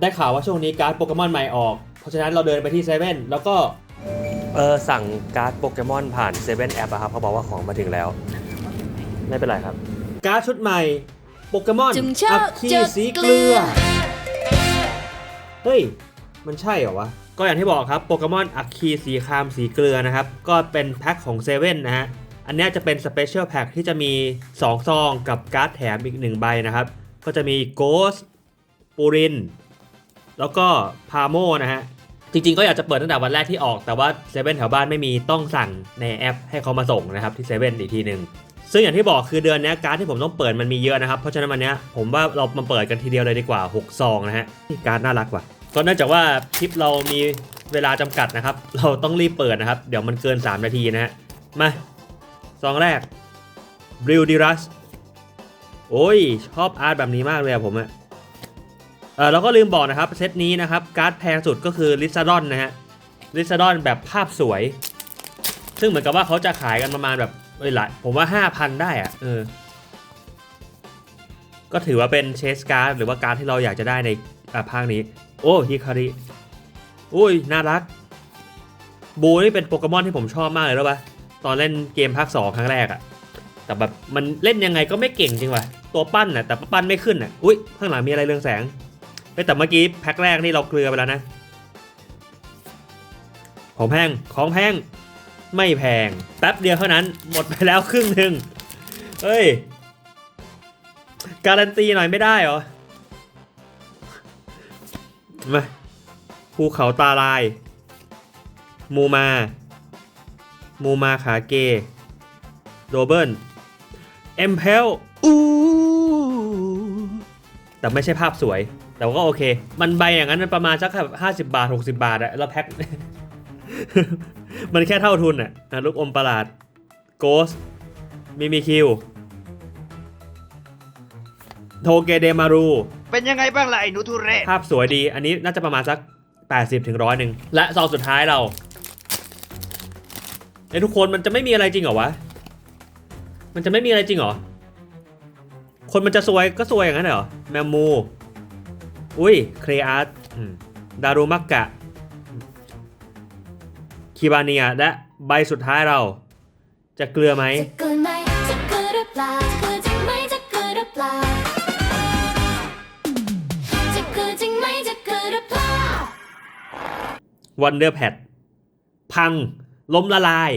ได้ข่าวว่าช่วงนี้การ์ดโปเกมอนใหม่ออก เพราะฉะนั้นเราเดินไปที่เซเว่นแล้วก็เออสั่งการ์ดโปเกมอนผ่าน7 e เ e ่ e แอปอะครับเขาบอกว่าของมาถึงแล้ว ไม่เป็นไรครับ การ์ดชุดใหม่โปเกมอนจึงเชิอัญคคีเจอสีเกเกลืลืออเฮ้ย มันใช่เหรอวะ ก็อย่างที่บอกครับโปเกมอนอัคคีสีครามสีเกลือนะครับ ก็เป็นแพ็คของเซเว่นนะฮะ อันเนี้ยจะเป็นสเปเชียลแพ็คที่จะมี 2 ซองกับการ์ดแถมอีก 1 ใบนะครับ ก็จะมีโกสปูริน แล้วก็พาโมนะฮะ จริงๆ ก็อยากจะเปิดตั้งแต่วันแรกที่ออก แต่ว่าเซเว่นแถวบ้านไม่มีต้องสั่งในแอปให้เขามาส่งนะครับที่เซเว่นอีกทีหนึ่งซึ่งอย่างที่บอกคือเดือนนี้การ์ดที่ผมต้องเปิดมันมีเยอะนะครับ เพราะฉะนั้นวันนี้ผมว่าเรามาเปิดกันทีเดียวเลยดีกว่า 6 ซองนะฮะนี่การ์ดน่ารักว่ะก็เนื่องจากว่าคลิปเรามีเวลาจำกัดนะครับ เราต้องรีบเปิดนะครับ เดี๋ยวมันเกิน 3 นาทีนะฮะ มา ซองแรกบริวดิรัสโอ้ย ชอบอาร์ตแบบนี้มากเลยอะผมอะ เออเราก็ลืมบอกนะครับเซตนี้นะครับการ์ดแพงสุดก็คือลิซาดอนนะฮะลิซาดอนแบบภาพสวย ซึ่งเหมือนกับว่าเขาจะขายกันประมาณแบบเอ้ยหลายผมว่า 5,000 ได้อะเออ ก็ถือว่าเป็นเชสการ์ดหรือว่าการ์ดที่เราอยากจะได้ในภาคนี้ โอ้ฮิคาริอุ้ยน่ารัก บูนี่เป็นโปเกมอนที่ผมชอบมากเลยแล้วปะตอนเล่นเกมภาค 2 ครั้งแรกอะแต่แบบมันเล่นยังไงก็ไม่เก่งจริงว่ะตัวปั้นน่ะแต่ปั้นไม่ขึ้นน่ะอุ้ยข้างหลังมีอะไรเรืองแสง เฮ้แต่เมื่อกี้แพ็คแรกนี่เราเกลือไปแล้วนะ ของแพงของแพงไม่แพง แป๊บเดียวเท่านั้นหมดไปแล้วครึ่งหนึ่งเฮ้ย การันตีหน่อยไม่ได้เหรอ มาภูเขาตาลาย มูมา มูมาขาเกโรเบิร์นเอ็มเพลอู้ แต่ไม่ใช่ภาพสวย แต่ว่าก็โอเค มันใบอย่างนั้นมันประมาณสักแบบห้าสิบาท60บาทอะแล้วแพ็ค มันแค่เท่าทุนอะอะลูกอมประหลาดโกสมิมิคิวโทเกเดมารูเป็นยังไงบ้างล่ะไอ้หนูทุเรศภาพสวยดี อันนี้น่าจะประมาณสัก 80ถึงร้อยหนึ่งและซองสุดท้ายเราไอ้ยทุกคนมันจะไม่มีอะไรจริงเหรอวะ มันจะไม่มีอะไรจริงเหรอ คนมันจะซวยก็ซวยอย่างนั้นเหรอ แมมมู อุ้ย เครอาร์ตดารุมักกะคิบาเนีย และใบสุดท้ายเรา จะเกลือไหม จะเกินไหมจะเกินหรือเปล่าจะเกินจริงไหมจะเกินหรือเปล่าจะเกินจริงไหมจะเกินหรือเปล่าวันเดอร์แพดพัง ล้มละลาย